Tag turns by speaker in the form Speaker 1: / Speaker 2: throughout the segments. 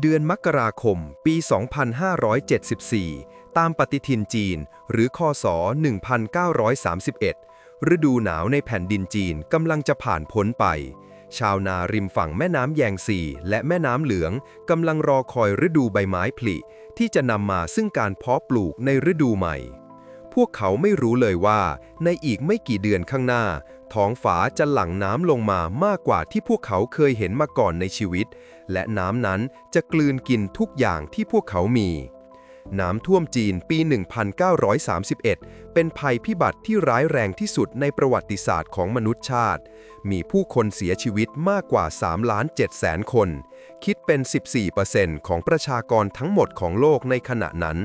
Speaker 1: เดือนมกราคม ปี 2574 ตามปฏิทินจีน หรือคศ 1931 ฤดูหนาวในแผ่นดินจีนกำลังจะผ่านพ้นไป ชาวนาริมฝั่งแม่น้ำแยงซีและแม่น้ำเหลืองกำลังรอคอยฤดูใบไม้ผลิที่จะนำมาซึ่งการเพาะปลูกในฤดูใหม่ พวกเขาไม่รู้เลยว่าในอีกไม่กี่เดือนข้างหน้า ท้องฟ้าจะหลั่งน้ำลงมามากกว่าที่พวกเขาเคยเห็นมาก่อนในชีวิต และน้ำนั้นจะกลืนกินทุกอย่างที่พวกเขามี น้ำท่วมจีนปี 1931 เป็นภัยพิบัติที่ร้ายแรงที่สุดในประวัติศาสตร์ของมนุษยชาติ มีผู้คนเสียชีวิตมากกว่า3ล้าน7แสนคน คิดเป็น 14%ของประชากรทั้งหมดของโลกในขณะนั้น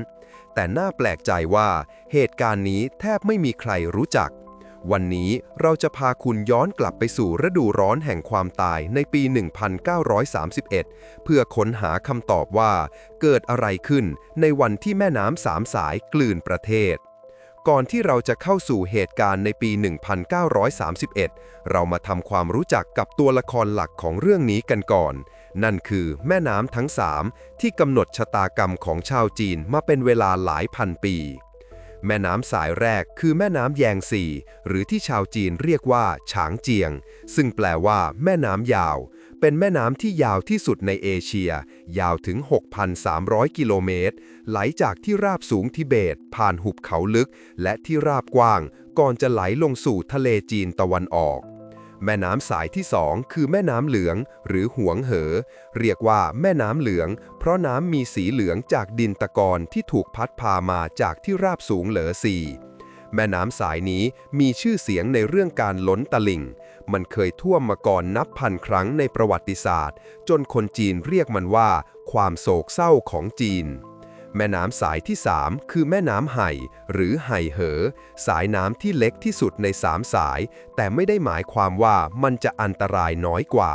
Speaker 1: แต่น่าแปลกใจว่าเหตุการณ์นี้แทบไม่มีใครรู้จัก วันนี้เราจะพาคุณย้อนกลับไปสู่ฤดูร้อนแห่งความตายในปี 1931 เพื่อค้นหาคำตอบว่า เกิดอะไรขึ้นในวันที่แม่น้ำสามสายกลืนประเทศ ก่อนที่เราจะเข้าสู่เหตุการณ์ในปี 1931 เรามาทำความรู้จักกับตัวละครหลักของเรื่องนี้กันก่อน นั่นคือแม่น้ำทั้งสามที่กำหนดชะตากรรมของชาวจีนมาเป็นเวลาหลายพันปี แม่น้ำสายแรกคือแม่น้ำแยงซีหรือที่ชาวจีนเรียกว่า ฉางเจียง ซึ่งแปลว่า แม่น้ำยาว เป็นแม่น้ำที่ยาวที่สุดในเอเชีย ยาวถึง 6,300 กิโลเมตร ไหลจากที่ราบสูงทิเบต ผ่านหุบเขาลึก และที่ราบกว้าง ก่อนจะไหลลงสู่ทะเลจีนตะวันออก แม่น้ำสายที่สองคือแม่น้ำเหลือง หรือหวงเหอ เรียกว่าแม่น้ำเหลือง เพราะน้ำมีสีเหลืองจากดินตะกอนที่ถูกพัดพามาจากที่ราบสูงเหลือซีแม่น้ำสายนี้มีชื่อเสียงในเรื่องการล้นตลิ่ง มันเคยท่วมมาก่อนนับพันครั้งในประวัติศาสตร์ จนคนจีนเรียกมันว่า ความโศกเศร้าของจีน แม่น้ำสายที่ 3 คือแม่น้ำไห่ หรือไห่เหอ สายน้ำที่เล็กที่สุดในสามสาย แต่ไม่ได้หมายความว่ามันจะอันตรายน้อยกว่า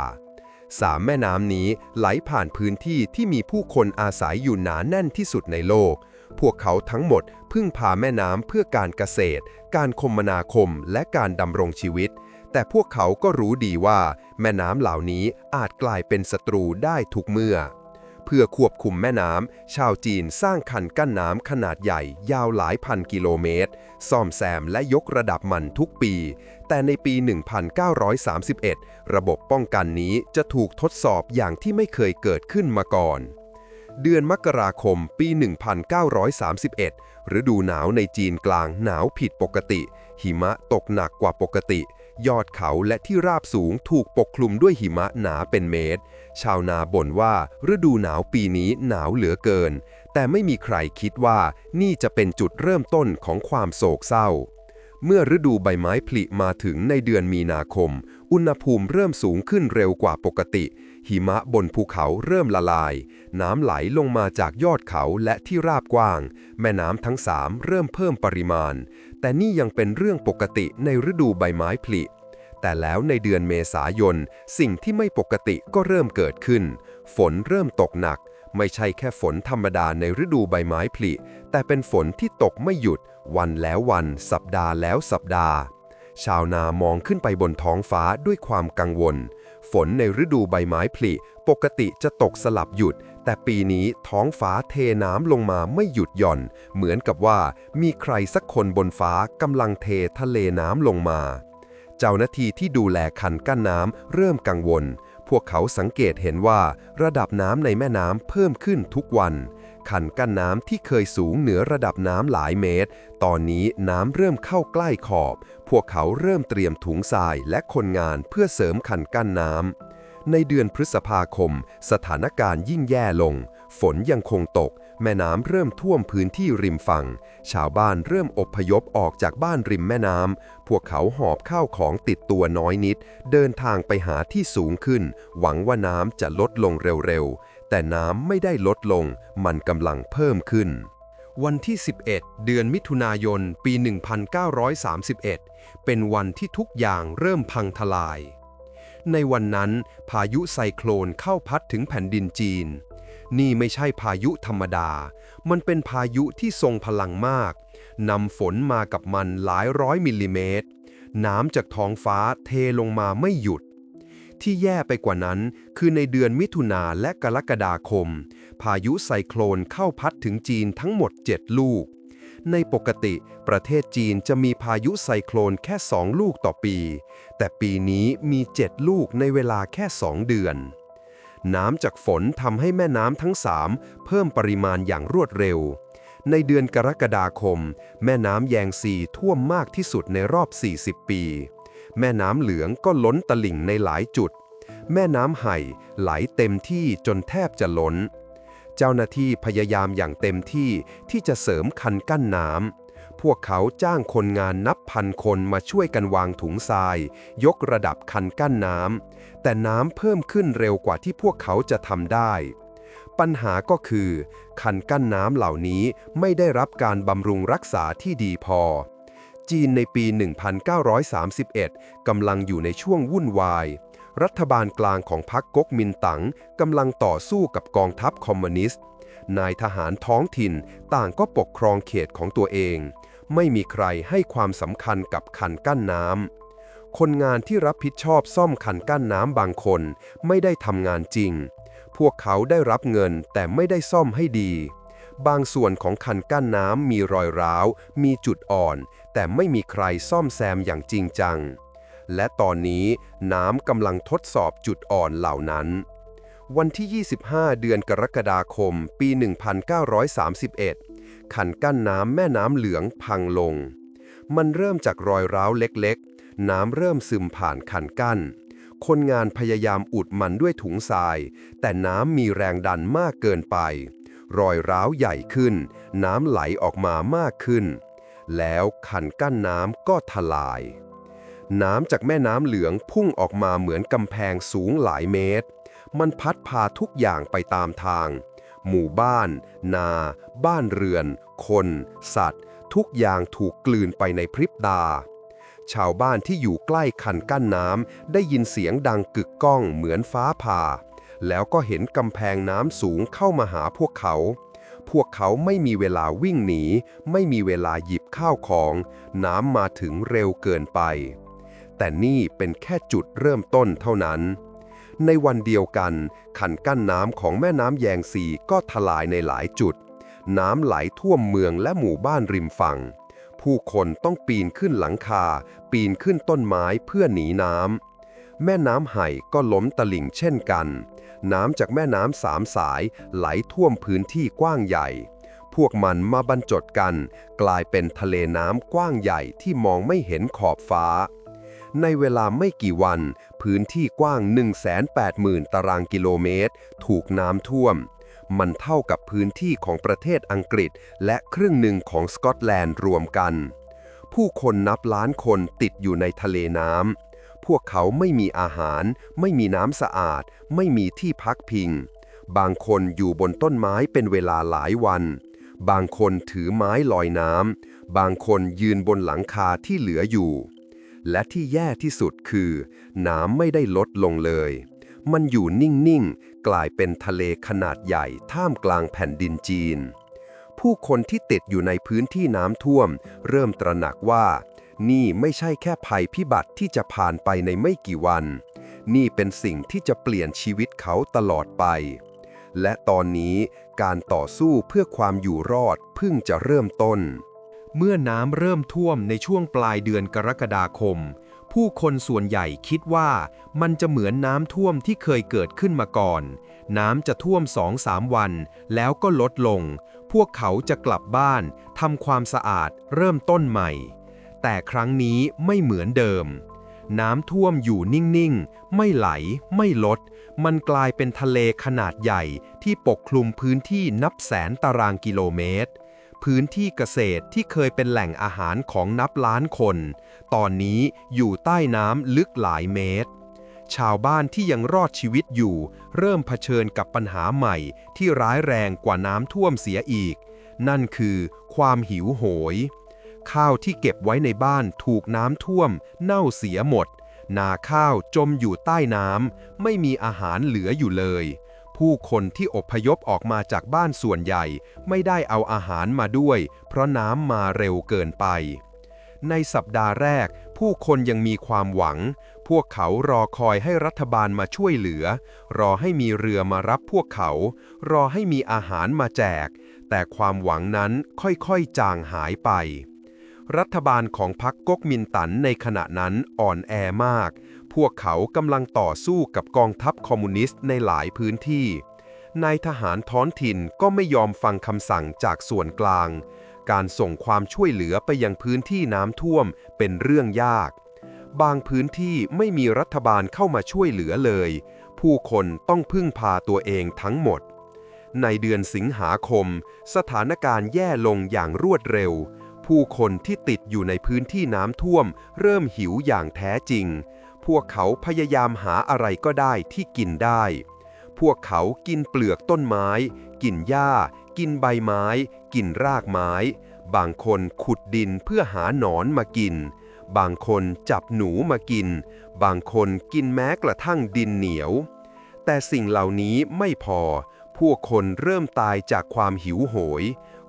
Speaker 1: สามแม่น้ำนี้ไหลผ่านพื้นที่ที่มีผู้คนอาศัยอยู่หนาแน่นที่สุดในโลก พวกเขาทั้งหมดพึ่งพาแม่น้ำเพื่อการเกษตร การคมนาคม และการดำรงชีวิต แต่พวกเขาก็รู้ดีว่า แม่น้ำเหล่านี้อาจกลายเป็นศัตรูได้ทุกเมื่อ พื่อควบคุมแม่น้ำ ชาวจีนสร้างคันกั้นน้ำขนาดใหญ่ยาวหลายพันกิโลเมตร ซ่อมแซมและยกระดับมันทุกปี แต่ในปี 1931 ระบบป้องกันนี้จะถูกทดสอบอย่างที่ไม่เคยเกิดขึ้นมาก่อน เดือนมกราคมปี 1931 ฤดูหนาวในจีนกลางหนาวผิดปกติ หิมะตกหนักกว่าปกติ ยอดเขาและที่ราบสูงถูกปกคลุมด้วยหิมะหนาเป็นเมตร ชาวนาบ่นว่าฤดูหนาวปีนี้หนาวเหลือเกิน แต่ไม่มีใครคิดว่านี่จะเป็นจุดเริ่มต้นของความโศกเศร้า เมื่อฤดูใบไม้ผลิมาถึงในเดือนมีนาคม อุณหภูมิเริ่มสูงขึ้นเร็วกว่าปกติ หิมะบนภูเขาเริ่มละลาย น้ำไหลลงมาจากยอดเขาและที่ราบกว้าง แม่น้ำทั้งสามเริ่มเพิ่มปริมาณ แต่นี่ยังเป็นเรื่องปกติในฤดูใบไม้ผลิ แต่แล้วในเดือนเมษายน สิ่งที่ไม่ปกติก็เริ่มเกิดขึ้น ฝนเริ่มตกหนัก ไม่ใช่แค่ฝนธรรมดาในฤดูใบไม้ผลิ แต่เป็นฝนที่ตกไม่หยุด วันแล้ววัน สัปดาห์แล้วสัปดาห์ ชาวนามองขึ้นไปบนท้องฟ้าด้วยความกังวล ฝนในฤดูใบไม้ผลิปกติจะตกสลับหยุด แต่ปีนี้ท้องฟ้าเทน้ำลงมาไม่หยุดหย่อน เหมือนกับว่ามีใครสักคนบนฟ้ากำลังเททะเลน้ำลงมา เจ้าหน้าที่ที่ดูแลคันกั้นน้ำเริ่มกังวล พวกเขาสังเกตเห็นว่าระดับน้ำในแม่น้ำเพิ่มขึ้นทุกวัน คันกั้นน้ำที่เคยสูงเหนือระดับน้ำหลายเมตร ตอนนี้น้ำเริ่มเข้าใกล้ขอบ พวกเขาเริ่มเตรียมถุงทรายและคนงานเพื่อเสริมคันกั้นน้ำในเดือนพฤษภาคม สถานการณ์ยิ่งแย่ลง ฝนยังคงตก แม่น้ำเริ่มท่วมพื้นที่ริมฝั่ง ชาวบ้านเริ่มอพยพออกจากบ้านริมแม่น้ำ พวกเขาหอบข้าวของติดตัวน้อยนิด เดินทางไปหาที่สูงขึ้น หวังว่าน้ำจะลดลงเร็วๆ แต่น้ำไม่ได้ลดลง มันกำลังเพิ่มขึ้น วันที่ 11 เดือนมิถุนายน ปี 1931 เป็นวันที่ทุกอย่างเริ่มพังทลาย ในวันนั้นพายุไซโคลนเข้าพัดถึงแผ่นดินจีน นี่ไม่ใช่พายุธรรมดา มันเป็นพายุที่ทรงพลังมาก นำฝนมากับมันหลายร้อยมิลลิเมตร น้ำจากท้องฟ้าเทลงมาไม่หยุด ที่แย่ไปกว่านั้น คือในเดือนมิถุนาและกรกฎาคม พายุไซโคลนเข้าพัดถึงจีนทั้งหมด 7 ลูก ในปกติ ประเทศจีนจะมีพายุไซโคลนแค่ 2 ลูกต่อปี แต่ปีนี้มี 7 ลูกในเวลาแค่ 2 เดือนน้ำจากฝนทำให้แม่น้ำทั้ง3เพิ่มปริมาณอย่างรวดเร็ว ในเดือนกรกฎาคม แม่น้ำแยงซีท่วมมากที่สุดในรอบ 40 ปี แม่น้ำเหลืองก็ล้นตลิ่งในหลายจุด แม่น้ำไห่ไหลเต็มที่จนแทบจะล้น เจ้าหน้าที่พยายามอย่างเต็มที่ที่จะเสริมคันกั้นน้ำพวกเขาจ้างคนงานนับพันคนมาช่วยกันวางถุงทราย ยกระดับคันกั้นน้ำแต่น้ำเพิ่มขึ้นเร็วกว่าที่พวกเขาจะทำได้ ปัญหาก็คือ คันกั้นน้ำเหล่านี้ไม่ได้รับการบำรุงรักษาที่ดีพอ จีนในปี 1931 กำลังอยู่ในช่วงวุ่นวาย รัฐบาลกลางของพรรคก๊กมินตั๋งกำลังต่อสู้กับกองทัพคอมมิวนิสต์ นายทหารท้องถิ่นต่างก็ปกครองเขตของตัวเอง ไม่มีใครให้ความสำคัญกับคันกั้นน้ำ คนงานที่รับผิดชอบซ่อมคันกั้นน้ำบางคนไม่ได้ทำงานจริง พวกเขาได้รับเงินแต่ไม่ได้ซ่อมให้ดีบางส่วนของคันกั้นน้ำมีรอยร้าว มีจุดอ่อน แต่ไม่มีใครซ่อมแซมอย่างจริงจัง และตอนนี้น้ำกำลังทดสอบจุดอ่อนเหล่านั้น วันที่ 25 เดือนกรกฎาคม ปี 1931 ขันกั้นน้ำแม่น้ำเหลืองพังลง มันเริ่มจากรอยร้าวเล็กๆ น้ำเริ่มซึมผ่านขันกั้น คนงานพยายามอุดมันด้วยถุงทราย แต่น้ำมีแรงดันมากเกินไป รอยร้าวใหญ่ขึ้น น้ำไหลออกมามากขึ้น แล้วขันกั้นน้ำก็ทลาย น้ำจากแม่น้ำเหลืองพุ่งออกมาเหมือนกำแพงสูงหลายเมตร มันพัดพาทุกอย่างไปตามทาง หมู่บ้าน นา บ้านเรือน คน สัตว์ ทุกอย่างถูกกลืนไปในพริบตา ชาวบ้านที่อยู่ใกล้คันกั้นน้ำได้ยินเสียงดังกึกก้องเหมือนฟ้าผ่า แล้วก็เห็นกำแพงน้ำสูงเข้ามาหาพวกเขา พวกเขาไม่มีเวลาวิ่งหนี ไม่มีเวลาหยิบข้าวของ น้ำมาถึงเร็วเกินไป แต่นี่เป็นแค่จุดเริ่มต้นเท่านั้น ในวันเดียวกัน ขันกั้นน้ำของแม่น้ำแยงซีก็ทลายในหลายจุด น้ำไหลท่วมเมืองและหมู่บ้านริมฝั่ง ผู้คนต้องปีนขึ้นหลังคา ปีนขึ้นต้นไม้เพื่อหนีน้ำแม่น้ำไห่ก็ล้มตลิ่งเช่นกัน น้ำจากแม่น้ำสามสายไหลท่วมพื้นที่กว้างใหญ่ พวกมันมาบรรจดกัน กลายเป็นทะเลน้ำกว้างใหญ่ที่มองไม่เห็นขอบฟ้า ในเวลาไม่กี่วัน พื้นที่กว้าง 180,000 ตารางกิโลเมตร ถูกน้ำท่วม มันเท่ากับพื้นที่ของประเทศอังกฤษ และครึ่งหนึ่งของสกอตแลนด์รวมกัน ผู้คนนับล้านคนติดอยู่ในทะเลน้ำ วกเขาไม่มีอาหาร ไม่มีน้ำสะอาด ไม่มีที่พักพิง บางคนอยู่บนต้นไม้เป็นเวลาหลายวัน บางคนถือไม้ลอยน้ำ บางคนยืนบนหลังคาที่เหลืออยู่ และที่แย่ที่สุดคือน้ำไม่ได้ลดลงเลย มันอยู่นิ่ง ๆ กลายเป็นทะเลขนาดใหญ่ท่ามกลางแผ่นดินจีนผู้คนที่ติดอยู่ในพื้นที่น้ำท่วม เริ่มตระหนักว่า นี่ไม่ใช่แค่ภัยพิบัติที่จะผ่านไปในไม่กี่วัน นี่เป็นสิ่งที่จะเปลี่ยนชีวิตเขาตลอดไป และตอนนี้การต่อสู้เพื่อความอยู่รอดเพิ่งจะเริ่มต้น เมื่อน้ำเริ่มท่วมในช่วงปลายเดือนกรกฎาคม ผู้คนส่วนใหญ่คิดว่ามันจะเหมือนน้ำท่วมที่เคยเกิดขึ้นมาก่อน น้ำจะท่วมสองสามวัน แล้วก็ลดลง พวกเขาจะกลับบ้านทำความสะอาดเริ่มต้นใหม่ แต่ครั้งนี้ไม่เหมือนเดิม น้ำท่วมอยู่นิ่ง ๆ ไม่ไหล ไม่ลด มันกลายเป็นทะเลขนาดใหญ่ที่ปกคลุมพื้นที่นับแสนตารางกิโลเมตร พื้นที่เกษตรที่เคยเป็นแหล่งอาหารของนับล้านคน ตอนนี้อยู่ใต้น้ำลึกหลายเมตรชาวบ้านที่ยังรอดชีวิตอยู่ เริ่มเผชิญกับปัญหาใหม่ที่ร้ายแรงกว่าน้ำท่วมเสียอีก นั่นคือความหิวโหย ข้าวที่เก็บไว้ในบ้านถูกน้ำท่วม เน่าเสียหมด นาข้าวจมอยู่ใต้น้ำไม่มีอาหารเหลืออยู่เลย ผู้คนที่อพยพออกมาจากบ้านส่วนใหญ่ ไม่ได้เอาอาหารมาด้วย เพราะน้ำมาเร็วเกินไป ในสัปดาห์แรก ผู้คนยังมีความหวัง พวกเขารอคอยให้รัฐบาลมาช่วยเหลือ รอให้มีเรือมารับพวกเขา รอให้มีอาหารมาแจก แต่ความหวังนั้นค่อยๆจางหายไป รัฐบาลของพรรคก๊กมินตั๋นในขณะนั้นอ่อนแอมาก พวกเขากำลังต่อสู้กับกองทัพคอมมิวนิสต์ในหลายพื้นที่ นายทหารท้อนถิ่นก็ไม่ยอมฟังคำสั่งจากส่วนกลาง การส่งความช่วยเหลือไปยังพื้นที่น้ำท่วมเป็นเรื่องยาก บางพื้นที่ไม่มีรัฐบาลเข้ามาช่วยเหลือเลย ผู้คนต้องพึ่งพาตัวเองทั้งหมด ในเดือนสิงหาคม สถานการณ์แย่ลงอย่างรวดเร็ว ผู้คนที่ติดอยู่ในพื้นที่น้ำท่วม เริ่มหิวอย่างแท้จริง พวกเขาพยายามหาอะไรก็ได้ที่กินได้ พวกเขากินเปลือกต้นไม้ กินหญ้า กินใบไม้ กินรากไม้ บางคนขุดดินเพื่อหาหนอนมากิน บางคนจับหนูมากิน บางคนกินแม้กระทั่งดินเหนียว แต่สิ่งเหล่านี้ไม่พอพวกคนเริ่มตายจากความหิวโหย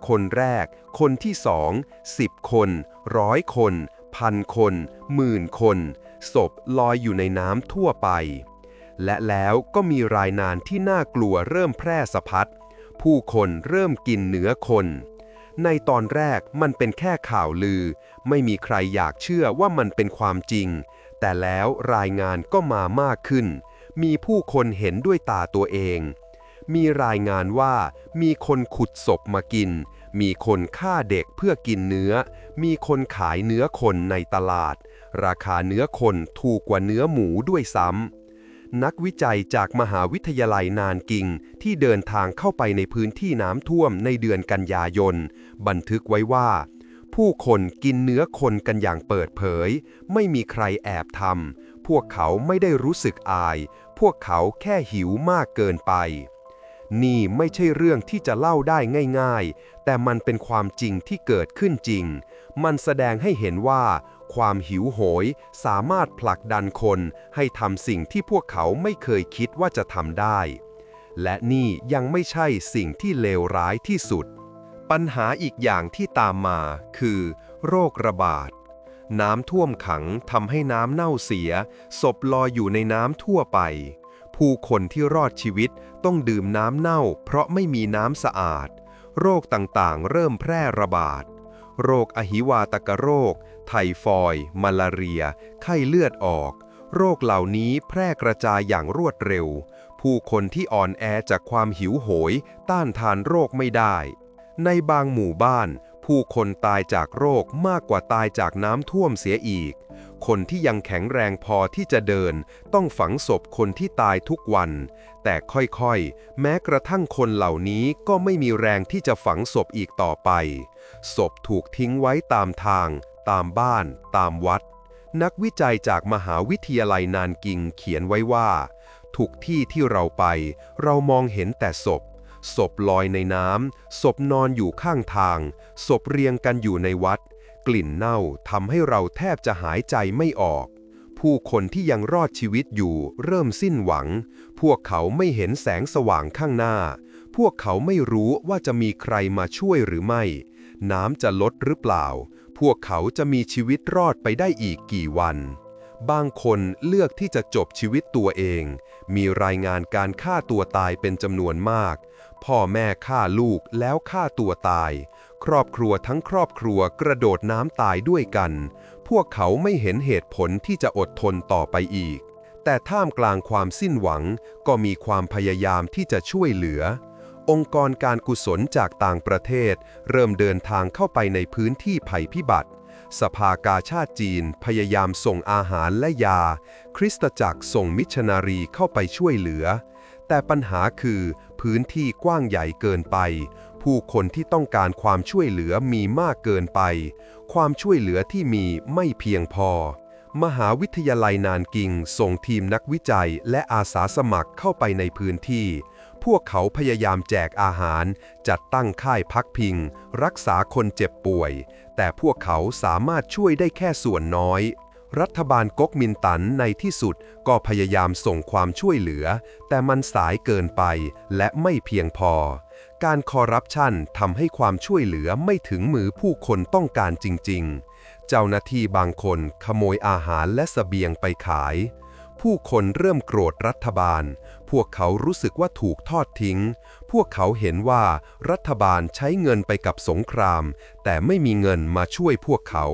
Speaker 1: คนแรก คนที่สองสิบคน ร้อยคน พันคนหมื่นคน ศพลอยอยู่ในน้ำทั่วไป และแล้วก็มีรายนานที่น่ากลัวเริ่มแพร่สะพัด ผู้คนเริ่มกินเนื้อคน ในตอนแรกมันเป็นแค่ข่าวลือ ไม่มีใครอยากเชื่อว่ามันเป็นความจริง แต่แล้วรายงานก็มามากขึ้น มีผู้คนเห็นด้วยตาตัวเอง มีรายงานว่ามีคนขุดศพมากิน มีคนฆ่าเด็กเพื่อกินเนื้อ มีคนขายเนื้อคนในตลาด ราคาเนื้อคนถูกกว่าเนื้อหมูด้วยซ้ำ นักวิจัยจากมหาวิทยาลัยนานกิงที่เดินทางเข้าไปในพื้นที่น้ำท่วมในเดือนกันยายน บันทึกไว้ว่า ผู้คนกินเนื้อคนกันอย่างเปิดเผย ไม่มีใครแอบทำพวกเขาไม่ได้รู้สึกอาย พวกเขาแค่หิวมากเกินไป นี่ไม่ใช่เรื่องที่จะเล่าได้ง่ายๆ แต่มันเป็นความจริงที่เกิดขึ้นจริง มันแสดงให้เห็นว่า ความหิวโหยสามารถผลักดันคนให้ทำสิ่งที่พวกเขาไม่เคยคิดว่าจะทำได้ และนี่ยังไม่ใช่สิ่งที่เลวร้ายที่สุด ปัญหาอีกอย่างที่ตามมาคือ โรคระบาด น้ำท่วมขังทำให้น้ำเน่าเสีย ศพลอยอยู่ในน้ำทั่วไป ผู้คนที่รอดชีวิตต้องดื่มน้ำเน่า เพราะไม่มีน้ำสะอาด โรคต่างๆ เริ่มแพร่ระบาด โรคอหิวาตกโรค ไทฟอยด์มาลาเรีย ไข้เลือดออก โรคเหล่านี้แพร่กระจายอย่างรวดเร็ว ผู้คนที่อ่อนแอจากความหิวโหย ต้านทานโรคไม่ได้ ในบางหมู่บ้าน ผู้คนตายจากโรคมากกว่าตายจากน้ำท่วมเสียอีก คนที่ยังแข็งแรงพอที่จะเดิน ต้องฝังศพคนที่ตายทุกวัน แต่ค่อยๆ แม้กระทั่งคนเหล่านี้ก็ไม่มีแรงที่จะฝังศพอีกต่อไป ศพถูกทิ้งไว้ตามทาง ตามบ้าน ตามวัด นักวิจัยจากมหาวิทยาลัยนานกิงเขียนไว้ว่า ทุกที่ที่เราไป เรามองเห็นแต่ศพศพลอยในน้ำศพนอนอยู่ข้างทาง ศพเรียงกันอยู่ในวัด กลิ่นเน่าทำให้เราแทบจะหายใจไม่ออก ผู้คนที่ยังรอดชีวิตอยู่เริ่มสิ้นหวัง พวกเขาไม่เห็นแสงสว่างข้างหน้า พวกเขาไม่รู้ว่าจะมีใครมาช่วยหรือไม่ น้ำจะลดหรือเปล่า พวกเขาจะมีชีวิตรอดไปได้อีกกี่วัน บางคนเลือกที่จะจบชีวิตตัวเอง มีรายงานการฆ่าตัวตายเป็นจำนวนมาก พ่อแม่ฆ่าลูกแล้วฆ่าตัวตาย ครอบครัวทั้งครอบครัวกระโดดน้ำตายด้วยกัน พวกเขาไม่เห็นเหตุผลที่จะอดทนต่อไปอีก แต่ท่ามกลางความสิ้นหวังก็มีความพยายามที่จะช่วยเหลือ องค์กรการกุศลจากต่างประเทศ เริ่มเดินทางเข้าไปในพื้นที่ภัยพิบัติสภากาชาติจีนพยายามส่งอาหารและยา คริสตจักรส่งมิชชันนารีเข้าไปช่วยเหลือ แต่ปัญหาคือพื้นที่กว้างใหญ่เกินไป ผู้คนที่ต้องการความช่วยเหลือมีมากเกินไป ความช่วยเหลือที่มีไม่เพียงพอ มหาวิทยาลัยนานกิงส่งทีมนักวิจัยและอาสาสมัครเข้าไปในพื้นที่ พวกเขาพยายามแจกอาหาร จัดตั้งค่ายพักพิง รักษาคนเจ็บป่วย แต่พวกเขาสามารถช่วยได้แค่ส่วนน้อยรัฐบาลก๊กมินตั๋นในที่สุดก็พยายามส่งความช่วยเหลือ แต่มันสายเกินไปและไม่เพียงพอ การคอร์รัปชันทำให้ความช่วยเหลือไม่ถึงมือผู้คนต้องการจริง ๆ เจ้าหน้าที่บางคนขโมยอาหารและสเสบียงไปขาย ผู้คนเริ่มโกรธรัฐบาล พวกเขารู้สึกว่าถูกทอดทิ้ง พวกเขาเห็นว่ารัฐบาลใช้เงินไปกับสงคราม แต่ไม่มีเงินมาช่วยพวกเขา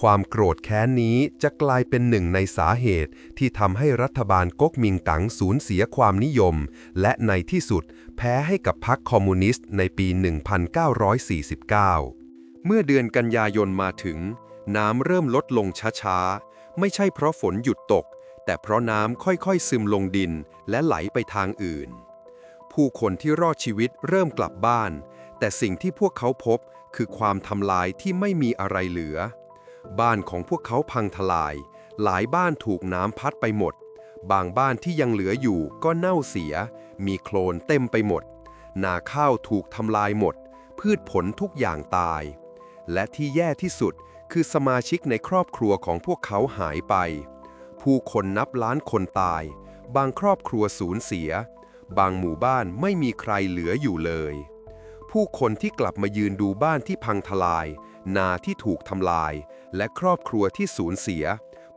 Speaker 1: ความโกรธแค้นนี้จะกลายเป็นหนึ่งในสาเหตุที่ทำให้รัฐบาลก๊กมิงตั๋งสูญเสียความนิยม และในที่สุด แพ้ให้กับพรรคคอมมิวนิสต์ในปี 1949 เมื่อเดือนกันยายนมาถึง น้ำเริ่มลดลงช้าๆ ไม่ใช่เพราะฝนหยุดตก แต่เพราะน้ำค่อยๆซึมลงดินและไหลไปทางอื่น ผู้คนที่รอดชีวิตเริ่มกลับบ้าน แต่สิ่งที่พวกเขาพบคือความทำลายที่ไม่มีอะไรเหลือ บ้านของพวกเขาพังทลาย หลายบ้านถูกน้ำพัดไปหมด บางบ้านที่ยังเหลืออยู่ก็เน่าเสีย มีโคลนเต็มไปหมด นาข้าวถูกทำลายหมด พืชผลทุกอย่างตาย และที่แย่ที่สุดคือสมาชิกในครอบครัวของพวกเขาหายไป ผู้คนนับล้านคนตาย บางครอบครัวสูญเสีย บางหมู่บ้านไม่มีใครเหลืออยู่เลย ผู้คนที่กลับมายืนดูบ้านที่พังทลาย นาที่ถูกทำลาย และครอบครัวที่สูญเสีย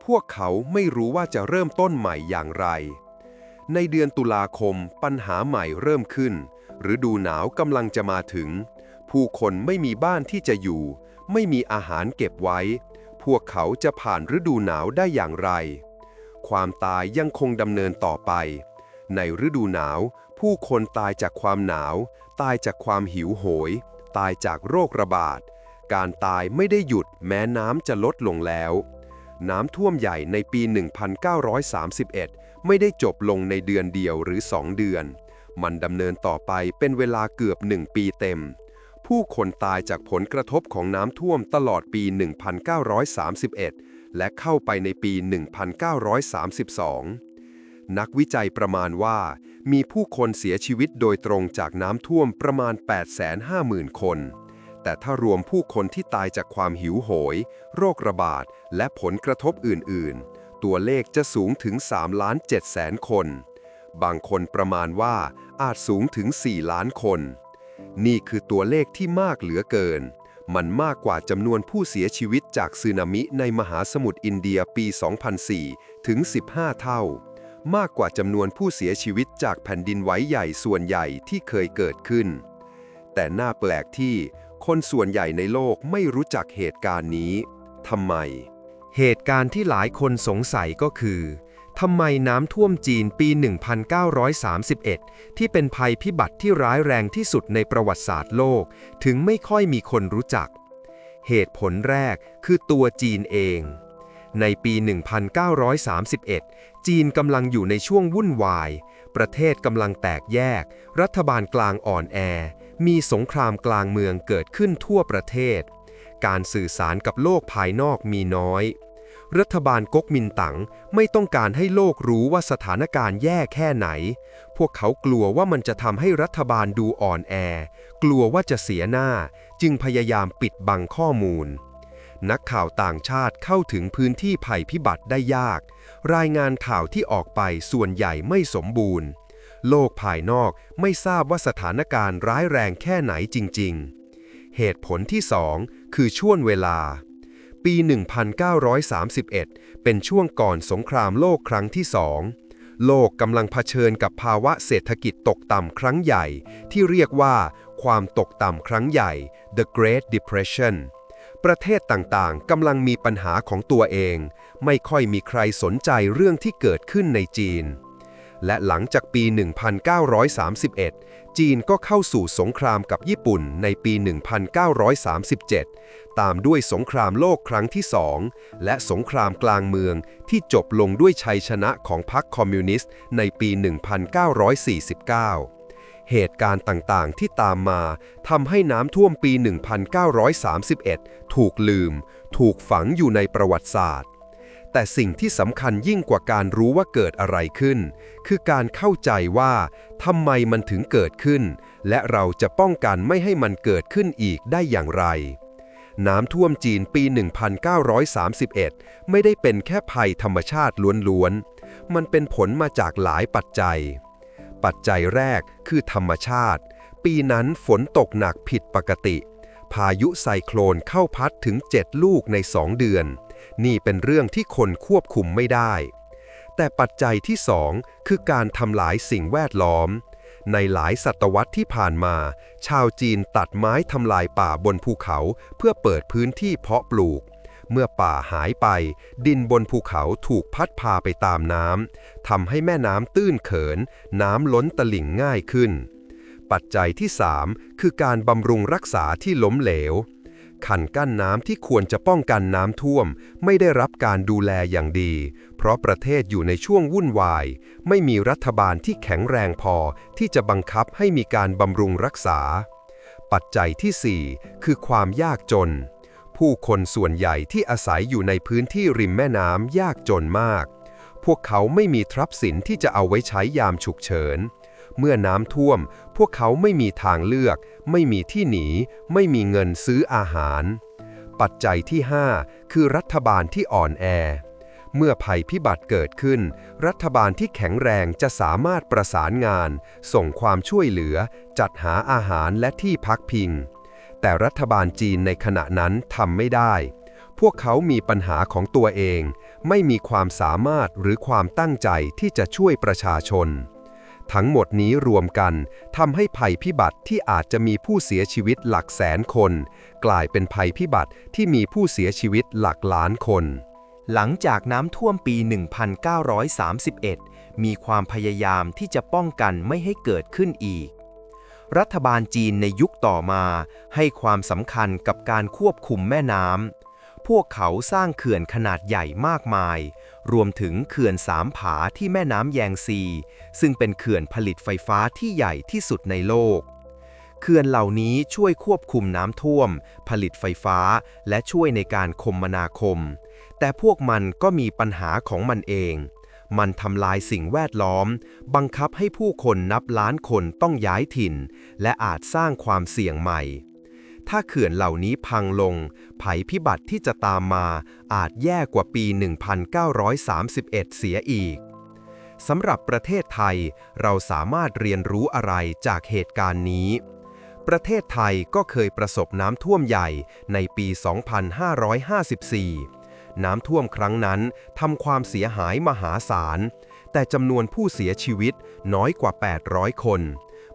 Speaker 1: พวกเขาไม่รู้ว่าจะเริ่มต้นใหม่อย่างไร ในเดือนตุลาคมปัญหาใหม่เริ่มขึ้น ฤดูหนาวกำลังจะมาถึง ผู้คนไม่มีบ้านที่จะอยู่ ไม่มีอาหารเก็บไว้ พวกเขาจะผ่านฤดูหนาวได้อย่างไร ความตายยังคงดำเนินต่อไป ในฤดูหนาว ผู้คนตายจากความหนาว ตายจากความหิวโหย ตายจากโรคระบาด การตายไม่ได้หยุดแม้น้ำจะลดลงแล้ว น้ำท่วมใหญ่ในปี 1931 ไม่ได้จบลงในเดือนเดียวหรือสองเดือน มันดำเนินต่อไปเป็นเวลาเกือบหนึ่งปีเต็ม ผู้คนตายจากผลกระทบของน้ำท่วมตลอดปี 1931 และเข้าไปในปี 1932นักวิจัยประมาณว่า มีผู้คนเสียชีวิตโดยตรงจากน้ำท่วมประมาณ 850,000 คน แต่ถ้ารวมผู้คนที่ตายจากความหิวโหย โรคระบาด และผลกระทบอื่น ๆ ตัวเลขจะสูงถึง3ล้าน7แสนคน บางคนประมาณว่าอาจสูงถึง 4 ล้านคน นี่คือตัวเลขที่มากเหลือเกิน มันมากกว่าจำนวนผู้เสียชีวิตจากสึนามิในมหาสมุทรอินเดียปี 2004 ถึง 15 เท่า มากกว่าจำนวนผู้เสียชีวิตจากแผ่นดินไหวใหญ่ส่วนใหญ่ที่เคยเกิดขึ้น แต่น่าแปลกที่คนส่วนใหญ่ในโลกไม่รู้จักเหตุการณ์นี้ ทำไม เหตุการณ์ที่หลายคนสงสัยก็คือทำไมน้ำท่วมจีนปี 1931 ที่เป็นภัยพิบัติที่ร้ายแรงที่สุดในประวัติศาสตร์โลก ถึงไม่ค่อยมีคนรู้จัก เหตุผลแรกคือตัวจีนเอง ในปี 1931 จีนกำลังอยู่ในช่วงวุ่นวาย ประเทศกำลังแตกแยก รัฐบาลกลางอ่อนแอ มีสงครามกลางเมืองเกิดขึ้นทั่วประเทศ การสื่อสารกับโลกภายนอกมีน้อย รัฐบาลก๊กมินตั๋งไม่ต้องการให้โลกรู้ว่าสถานการณ์แย่แค่ไหน พวกเขากลัวว่ามันจะทำให้รัฐบาลดูอ่อนแอ กลัวว่าจะเสียหน้า จึงพยายามปิดบังข้อมูล นักข่าวต่างชาติเข้าถึงพื้นที่ภัยพิบัติได้ยาก รายงานข่าวที่ออกไปส่วนใหญ่ไม่สมบูรณ์โลกภายนอกไม่ทราบว่าสถานการณ์ร้ายแรงแค่ไหนจริง ๆ เหตุผลที่สอง คือช่วงเวลา ปี 1931 เป็นช่วงก่อนสงครามโลกครั้งที่สองโลกกำลังเผชิญกับภาวะเศรษฐกิจตกต่ำครั้งใหญ่ ที่เรียกว่าความตกต่ำครั้งใหญ่ The Great Depression ประเทศต่างๆ กำลังมีปัญหาของตัวเอง ไม่ค่อยมีใครสนใจเรื่องที่เกิดขึ้นในจีน และหลังจากปี 1931 จีนก็เข้าสู่สงครามกับญี่ปุ่นในปี 1937 ตามด้วยสงครามโลกครั้งที่สองและสงครามกลางเมืองที่จบลงด้วยชัยชนะของพรรคคอมมิวนิสต์ในปี 1949เหตุการณ์ต่างๆ ที่ตามมาทำให้น้ำท่วมปี 1931 ถูกลืม ถูกฝังอยู่ในประวัติศาสตร์ แต่สิ่งที่สำคัญยิ่งกว่าการรู้ว่าเกิดอะไรขึ้น คือการเข้าใจว่าทำไมมันถึงเกิดขึ้น และเราจะป้องกันไม่ให้มันเกิดขึ้นอีกได้อย่างไร น้ำท่วมจีนปี 1931 ไม่ได้เป็นแค่ภัยธรรมชาติล้วนๆ มันเป็นผลมาจากหลายปัจจัย ปัจจัยแรกคือธรรมชาติ ปีนั้นฝนตกหนักผิดปกติ พายุไซโคลนเข้าพัดถึง 7 ลูกใน 2 เดือน นี่เป็นเรื่องที่คนควบคุมไม่ได้ แต่ปัจจัยที่2คือการทำลายสิ่งแวดล้อม ในหลายศตวรรษที่ผ่านมา ชาวจีนตัดไม้ทำลายป่าบนภูเขาเพื่อเปิดพื้นที่เพาะปลูกเมื่อป่าหายไป ดินบนภูเขาถูกพัดพาไปตามน้ำทำให้แม่น้ำตื้นเขิน น้ำล้นตลิ่งง่ายขึ้น ปัจจัยที่ 3 คือการบำรุงรักษาที่ล้มเหลว ขันกั้นน้ำที่ควรจะป้องกันน้ำท่วม ไม่ได้รับการดูแลอย่างดี เพราะประเทศอยู่ในช่วงวุ่นวาย ไม่มีรัฐบาลที่แข็งแรงพอที่จะบังคับให้มีการบำรุงรักษา ปัจจัยที่ 4 คือความยากจน ผู้คนส่วนใหญ่ที่อาศัยอยู่ในพื้นที่ริมแม่น้ำยากจนมาก พวกเขาไม่มีทรัพย์สินที่จะเอาไว้ใช้ยามฉุกเฉิน เมื่อน้ำท่วม พวกเขาไม่มีทางเลือก ไม่มีที่หนี ไม่มีเงินซื้ออาหาร ปัจจัยที่ 5 คือรัฐบาลที่อ่อนแอ เมื่อภัยพิบัติเกิดขึ้น รัฐบาลที่แข็งแรงจะสามารถประสานงาน ส่งความช่วยเหลือ จัดหาอาหารและที่พักพิง แต่รัฐบาลจีนในขณะนั้นทำไม่ได้พวกเขามีปัญหาของตัวเอง ไม่มีความสามารถหรือความตั้งใจที่จะช่วยประชาชน ทั้งหมดนี้รวมกันทำให้ภัยพิบัติที่อาจจะมีผู้เสียชีวิตหลักแสนคน กลายเป็นภัยพิบัติที่มีผู้เสียชีวิตหลักล้านคน
Speaker 2: หลังจากน้ำท่วมปี 1931 มีความพยายามที่จะป้องกันไม่ให้เกิดขึ้นอีก รัฐบาลจีนในยุคต่อมาให้ความสำคัญกับการควบคุมแม่น้ำพวกเขาสร้างเขื่อนขนาดใหญ่มากมาย รวมถึงเขื่อนสามผาที่แม่น้ำแยงซี ซึ่งเป็นเขื่อนผลิตไฟฟ้าที่ใหญ่ที่สุดในโลก เขื่อนเหล่านี้ช่วยควบคุมน้ำท่วม ผลิตไฟฟ้า และช่วยในการคมนาคม แต่พวกมันก็มีปัญหาของมันเอง มันทำลายสิ่งแวดล้อม บังคับให้ผู้คนนับล้านคนต้องย้ายถิ่น และอาจสร้างความเสี่ยงใหม่ ถ้าเขื่อนเหล่านี้พังลง ภัยพิบัติที่จะตามมาอาจแย่กว่าปี 1931 เสียอีก สำหรับประเทศไทยเราสามารถเรียนรู้อะไรจากเหตุการณ์นี้ ประเทศไทยก็เคยประสบน้ำท่วมใหญ่ในปี 2554น้ำท่วมครั้งนั้นทำความเสียหายมหาศาล แต่จำนวนผู้เสียชีวิตน้อยกว่า 800 คน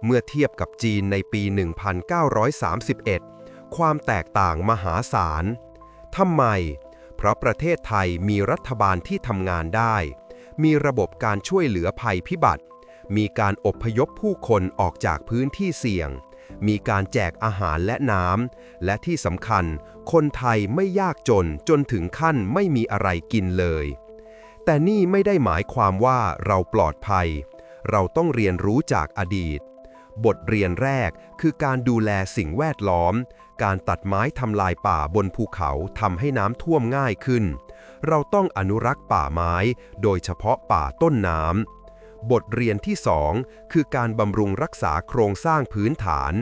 Speaker 2: เมื่อเทียบกับจีนในปี 1931 ความแตกต่างมหาศาลทำไม เพราะประเทศไทยมีรัฐบาลที่ทำงานได้ มีระบบการช่วยเหลือภัยพิบัติ มีการอบพยพผู้คนออกจากพื้นที่เสี่ยง มีการแจกอาหารและน้ำ และที่สำคัญ คนไทยไม่ยากจนจนถึงขั้นไม่มีอะไรกินเลย แต่นี่ไม่ได้หมายความว่าเราปลอดภัย เราต้องเรียนรู้จากอดีต บทเรียนแรกคือการดูแลสิ่งแวดล้อม การตัดไม้ทำลายป่าบนภูเขาทำให้น้ำท่วมง่ายขึ้น เราต้องอนุรักษ์ป่าไม้ โดยเฉพาะป่าต้นน้ำ บทเรียนที่ 2 คือการบำรุงรักษาโครงสร้างพื้นฐาน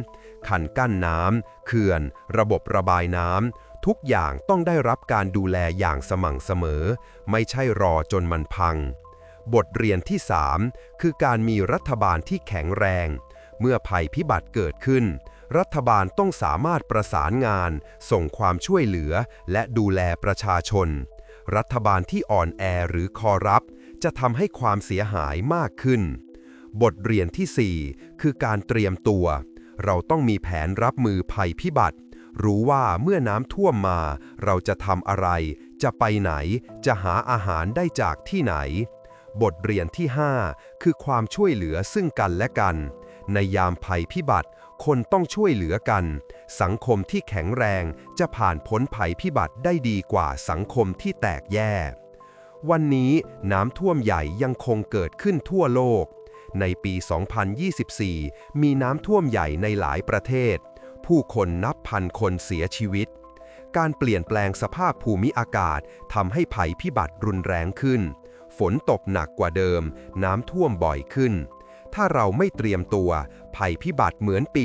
Speaker 2: ขันกั้นน้ำเขื่อน ระบบระบายน้ำ ทุกอย่างต้องได้รับการดูแลอย่างสม่ำเสมอ ไม่ใช่รอจนมันพัง บทเรียนที่ 3 คือการมีรัฐบาลที่แข็งแรง เมื่อภัยพิบัติเกิดขึ้น รัฐบาลต้องสามารถประสานงาน ส่งความช่วยเหลือ และดูแลประชาชน รัฐบาลที่อ่อนแอหรือคอร์รัปจะทำให้ความเสียหายมากขึ้น บทเรียนทีสี่ 4 คือการเตรียมตัว เราต้องมีแผนรับมือภัยพิบัติ รู้ว่าเมื่อน้ำท่วมมา เราจะทำอะไร จะไปไหน จะหาอาหารได้จากที่ไหน บทเรียนที่ 5 คือความช่วยเหลือซึ่งกันและกัน ในยามภัยพิบัติ คนต้องช่วยเหลือกัน สังคมที่แข็งแรงจะผ่านพ้นภัยพิบัติได้ดีกว่าสังคมที่แตกแยกวันนี้น้ำท่วมใหญ่ยังคงเกิดขึ้นทั่วโลก ในปี 2024 มีน้ำท่วมใหญ่ในหลายประเทศ ผู้คนนับพันคนเสียชีวิต การเปลี่ยนแปลงสภาพภูมิอากาศทำให้ภัยพิบัติรุนแรงขึ้น ฝนตกหนักกว่าเดิม น้ำท่วมบ่อยขึ้น ถ้าเราไม่เตรียมตัว ภัยพิบัติเหมือนปี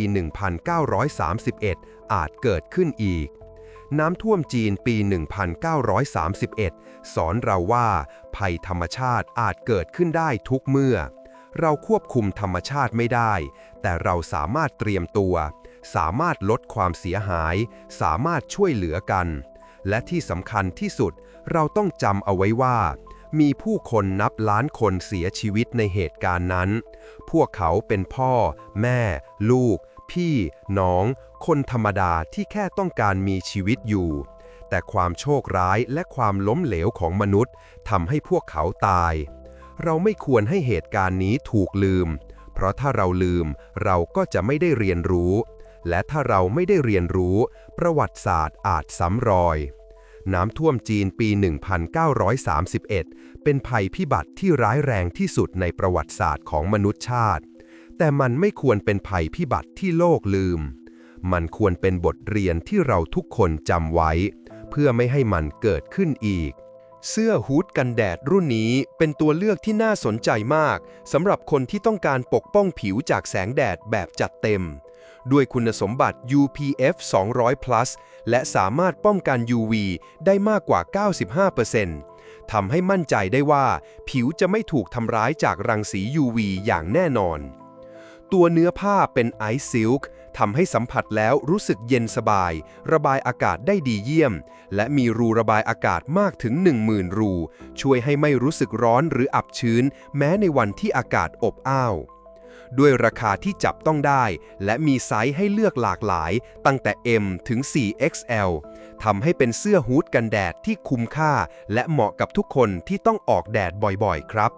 Speaker 2: 1931 อาจเกิดขึ้นอีก น้ำท่วมจีนปี 1931 สอนเราว่า ภัยธรรมชาติอาจเกิดขึ้นได้ทุกเมื่อ เราควบคุมธรรมชาติไม่ได้ แต่เราสามารถเตรียมตัว สามารถลดความเสียหาย สามารถช่วยเหลือกัน และที่สำคัญที่สุด เราต้องจำเอาไว้ว่า มีผู้คนนับล้านคนเสียชีวิตในเหตุการณ์นั้น พวกเขาเป็นพ่อ แม่ ลูก พี่ น้อง คนธรรมดาที่แค่ต้องการมีชีวิตอยู่ แต่ความโชคร้ายและความล้มเหลวของมนุษย์ทำให้พวกเขาตาย เราไม่ควรให้เหตุการณ์นี้ถูกลืม เพราะถ้าเราลืมเราก็จะไม่ได้เรียนรู้ และถ้าเราไม่ได้เรียนรู้ ประวัติศาสตร์อาจซ้ำรอย น้ำท่วมจีนปี 1931 เป็นภัยพิบัติที่ร้ายแรงที่สุดในประวัติศาสตร์ของมนุษยชาติ แต่มันไม่ควรเป็นภัยพิบัติที่โลกลืม มันควรเป็นบทเรียนที่เราทุกคนจำไว้ เพื่อไม่ให้มันเกิดขึ้นอีก
Speaker 1: เสื้อฮูดกันแดดรุ่นนี้เป็นตัวเลือกที่น่าสนใจมากสำหรับคนที่ต้องการปกป้องผิวจากแสงแดดแบบจัดเต็ม ด้วยคุณสมบัติ UPF 200 plus และสามารถป้องกัน UV ได้มากกว่า 95%ทำให้มั่นใจได้ว่า ผิวจะไม่ถูกทำร้ายจากรังสี UV อย่างแน่นอน ตัวเนื้อผ้าเป็นไอซ์ซิลค์ทำให้สัมผัสแล้วรู้สึกเย็นสบาย ระบายอากาศได้ดีเยี่ยม และมีรูระบายอากาศมากถึง 10,000 รู ช่วยให้ไม่รู้สึกร้อนหรืออับชื้น แม้ในวันที่อากาศอบอ้าว ด้วยราคาที่จับต้องได้ และมีไซส์ให้เลือกหลากหลาย ตั้งแต่ M ถึง 4XL ทำให้เป็นเสื้อฮูดกันแดดที่คุ้มค่า และเหมาะกับทุกคนที่ต้องออกแดดบ่อยๆ ครับ